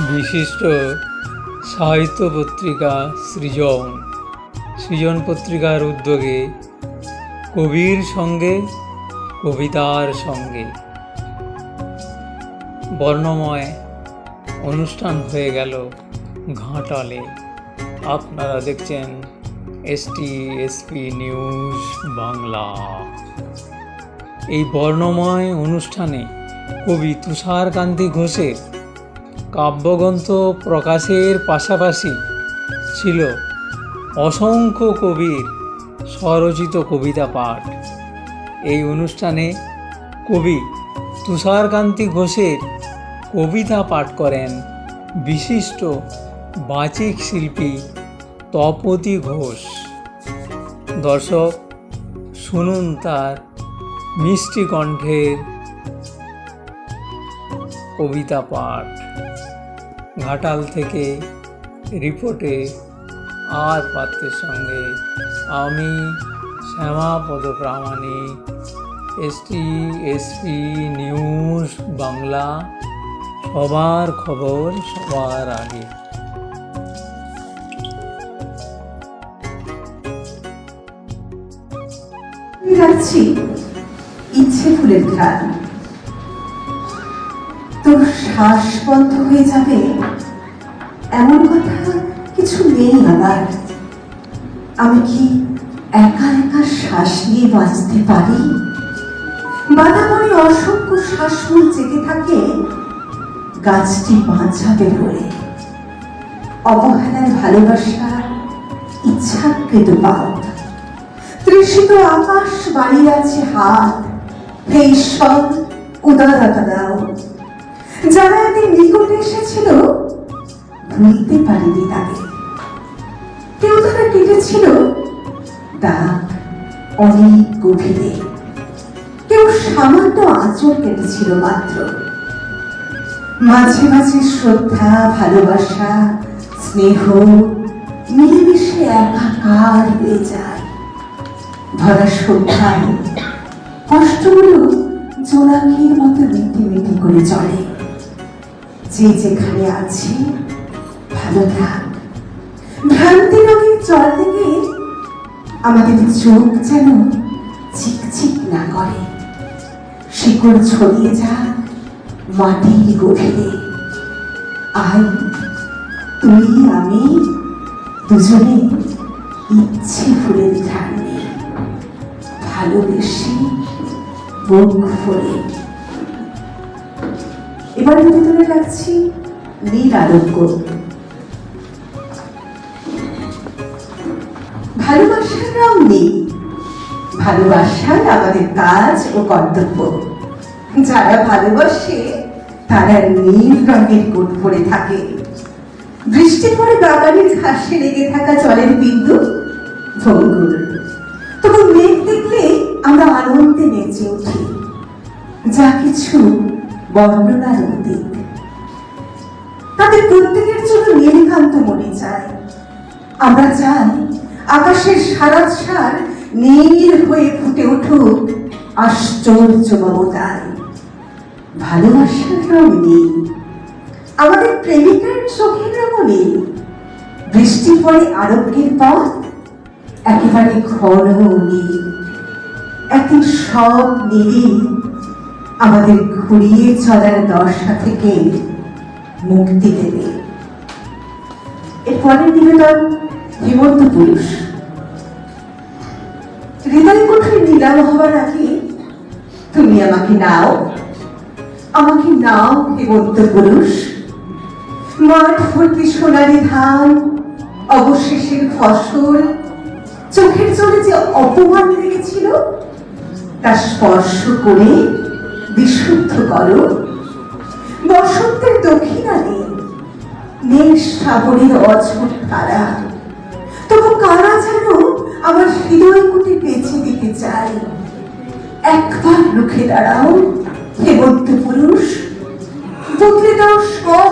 বিশিষ্ট সাহিত্য পত্রিকা সৃজন। সৃজন পত্রিকার উদ্যোগে কবির সঙ্গে, কবিতার সঙ্গে বর্ণময় অনুষ্ঠান হয়ে গেল ঘাটালে। আপনারা দেখছেন এসটি এসপি নিউজ বাংলা। এই বর্ণময় অনুষ্ঠানে কবি তুষারকান্তি ঘোষের কাব্যগ্রন্থ প্রকাশের পাশাপাশি ছিল অসংখ্য কবির স্বরচিত কবিতা পাঠ। এই অনুষ্ঠানে কবি তুষারকান্তি ঘোষের কবিতা পাঠ করেন বিশিষ্ট বাচিক শিল্পী তপতি ঘোষ। দর্শক, শুনুন তার মিষ্টি কণ্ঠের কবিতা পাঠ। ঘাটাল থেকে রিপোর্টে আর পাত্রের সঙ্গে আমি Shyamapada Pramanik, ST, SP news Bangla, সবার খবর সবার আগে। ইচ্ছে ফুলের তোর শ্বাস বন্ধ হয়ে যাবে? এমন কথা কিছু নেই আমার। আমি কি একা একা শ্বাস নিয়ে বাঁচতে পারি? অসংখ্য থাকে। গাছটি বাঁচাবে বলে অবহেলার ভালোবাসা ইচ্ছাকৃত পাপ। তৃষিত আকাশ বাড়িয়ে আছে হাত। হে ঈশ্বর, উদারতা দাও। যারা এদের নিকটে এসেছিল ভুলতে পারিনি তাকে। কেউ তারা কেটেছিল দাগ অনেক গভীরে। কেউ সামান্য আঁচড় কেটেছিল মাত্র। মাঝে মাঝে শ্রদ্ধা, ভালোবাসা, স্নেহ মিলেমিশে একাকার হয়ে যায়। ধরা শ্রদ্ধায় কষ্টগুলো জোনাকির মতো মিটি মিটি করে চলে। যে যেখানে আছে, ভালো থাক। ভ্রান্তি রঙের জল থেকে আমাদের চোখ যেন চিকচিক না করে। শিকড় ছড়িয়ে যাক মাটির গভীরে। আই তুই, আমি দুজনে ইচ্ছে ফুলের ঘ্রাণ ভালোবেসে বুক ফুলে। এবার নিবেদনে রাখছি নীল আরোগ্য ভালোবাসার রং নেই। ভালোবাসার আমাদের কাজ ও কর্তব্য। যারা ভালোবাসে, তারা নীল রঙের কোট পরে থাকে। বৃষ্টি পরে বাগানের ঘাসে লেগে থাকা জলের বিন্দু ভঙ্গুর। তবু মেঘ দেখলে আমরা আনন্দে নেচে উঠি। যা কিছু বর্ণনার অতীত তাদের প্রত্যেকের জন্য নীলকান্ত মনে চায় আমরা চাই আকাশের সারা সার নীল হয়ে ফুটে উঠুক আশ্চর্য মমতায়। ভালোবাসার রং নেই। আমাদের প্রেমিকার চোখের রঙও নেই। বৃষ্টি পরে আরোগ্যের পথ একেবারে ঘন নীল একদিন সব নীলই আমাদের ঘুরিয়ে চলার দশা থেকে মুক্তি দেবে। এর পরের নিবেদন হেমন্ত পুরুষ। হৃদয় কোঠে নিলাম হবার আগে তুমি আমাকে নাও। আমাকে নাও হেমন্ত পুরুষ। মাঠ ভর্তি সোনালি ধান, অবশেষের ফসল, চোখের জলে যে অপমান লেগেছিল, তা স্পর্শ করে করো বসন্তের দক্ষিণানে শ্রাবণের অঝোর তারা। তবু কারা যেন আমার হৃদয় কুটি দিতে চাই একবার রুখে দাঁড়াও হেমন্ত পুরুষ, বদলে দাও সব